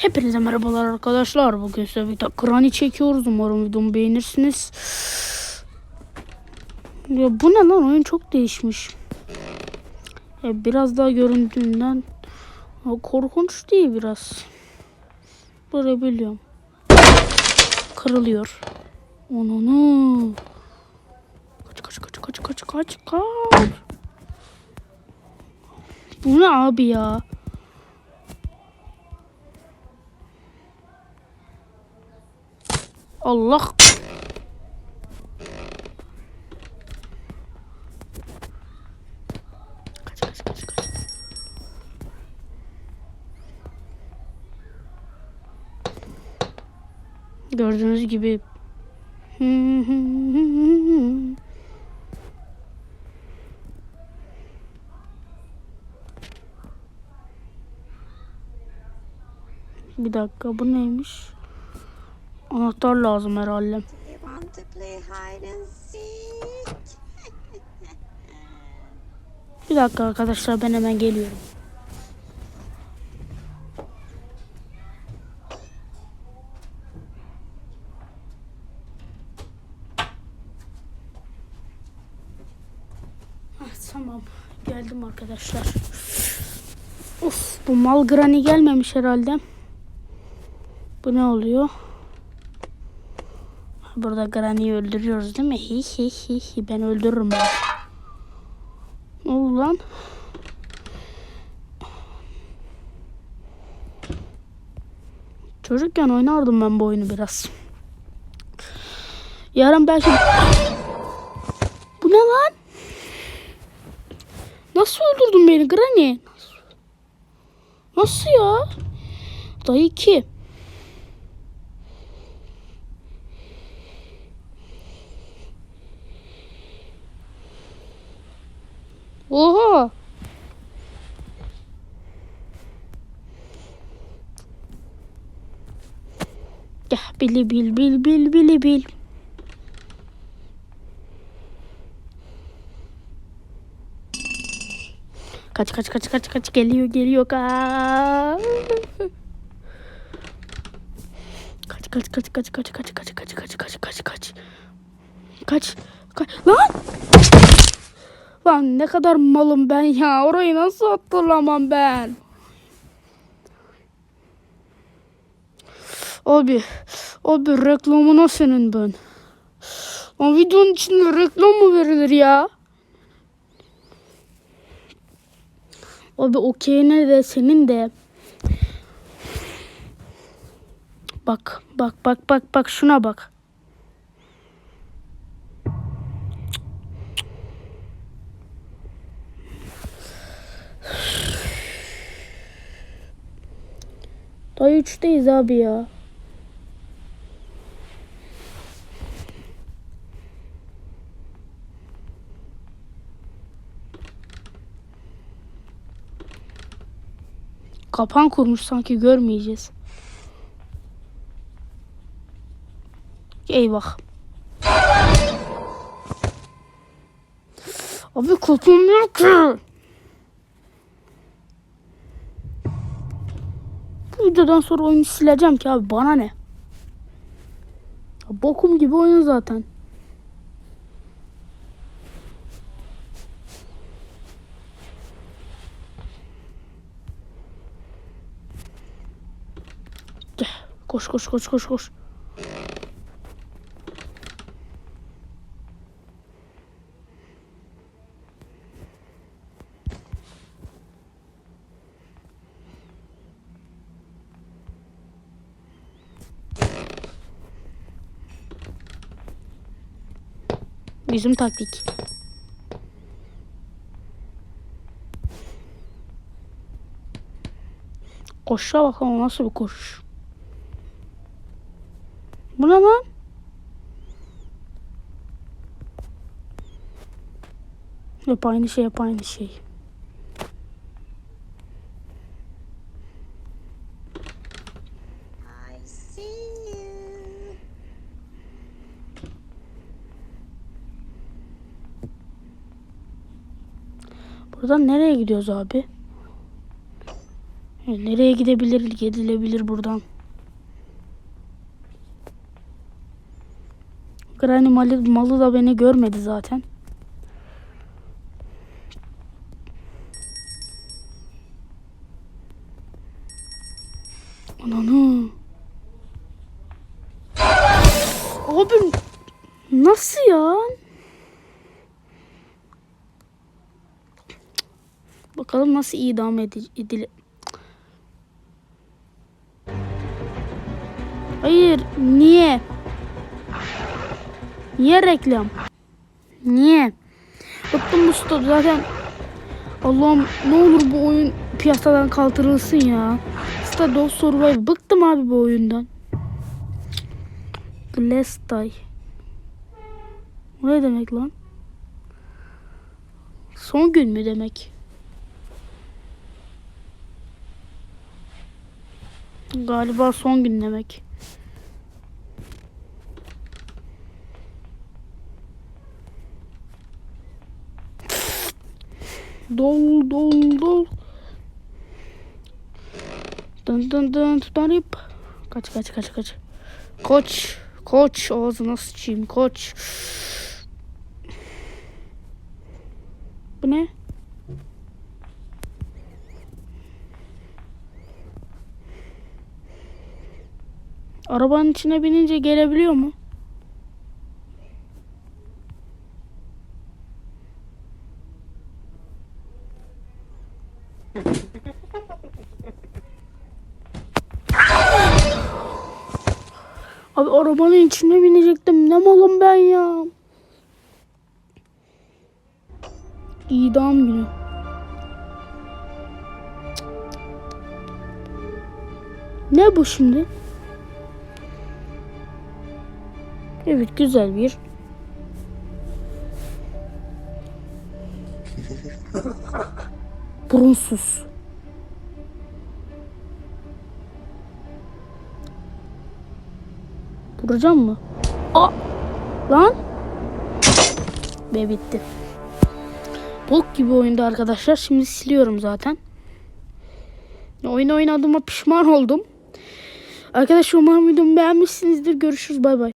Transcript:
Hepinize merhabalar arkadaşlar. Bugün size bir Granny çekiyoruz. Umarım videomu beğenirsiniz. Ya bu ne lan? Oyun çok değişmiş. Ya biraz daha göründüğünden korkunç değil biraz. Böyle biliyorum. Kırılıyor. Onunu. Kaç kaç kaç kaç kaç kaç kaç. Bu ne abi ya? Allah. Gördüğünüz gibi. Bir dakika bu neymiş? Anahtar lazım herhalde. Bir dakika arkadaşlar ben hemen geliyorum. Ah, tamam geldim arkadaşlar. Of bu mal granny gelmemiş herhalde. Bu ne oluyor? Burada Granny'yi öldürüyoruz değil mi? Hi hi hi hi ben öldürürüm ben. Ne oldu lan? Çocukken oynardım ben bu oyunu biraz. Yarın belki... Bu ne lan? Nasıl öldürdün beni Granny? Nasıl ya? Dayı ki. Oha. Gel bili bil bil bil bili bil. Kaç kaç kaç kaç kaç geliyor geliyor kaç. Kaç kaç kaç kaç kaç kaç kaç kaç kaç kaç kaç kaç. Kaç. Kaç. Lan! Lan ne kadar malım ben ya. Orayı nasıl hatırlamam ben? Abi, abi reklamına senin ben. Lan videonun içinde reklam mı verilir ya? Abi okeyine de senin de. Bak, bak, bak, bak, bak şuna bak. Daha üçteyiz abi ya. Kapan kurmuş sanki görmeyeceğiz. Eyvah. Abi kapanmıyor ki. Videodan sonra oyunu sileceğim ki abi bana ne? Bokum gibi oyun zaten. Koş koş koş koş koş. Bizim taktik. Koşuşa bakalım nasıl bir koşuş. Bu ne lan? Hep aynı şey, hep aynı şey. Buradan nereye gidiyoruz abi? Nereye gidebilir, gidilebilir buradan? Granny malı, malı da beni görmedi zaten. Ananı. Abi nasıl ya? Bakalım nasıl idam edi- edile... Hayır, niye? Niye reklam? Niye? Bıktım bu stada zaten. Allah'ım ne olur bu oyun piyasadan kaldırılsın ya. Stade of Survival. Bıktım abi bu oyundan. Glestay. Bu ne demek lan? Son gün mü demek? Galiba son gün demek. Dol dol dol. Dın dın dın tutarıp. Kaç kaç kaç kaç. Koç. Koç ağzına sıçayım koç. Bu ne? Arabanın içine binince gelebiliyor mu? Abi arabanın içine binecektim. Ne malım ben ya. İdam günü. Ne bu şimdi? Evet güzel bir. Burunsuz. Vuracağım mı? Aa! Lan! Ve bitti. Bok gibi oyundu arkadaşlar. Şimdi siliyorum zaten. Oyun oynadığıma pişman oldum. Arkadaşlar umarım videomu beğenmişsinizdir. Görüşürüz. Bay bay.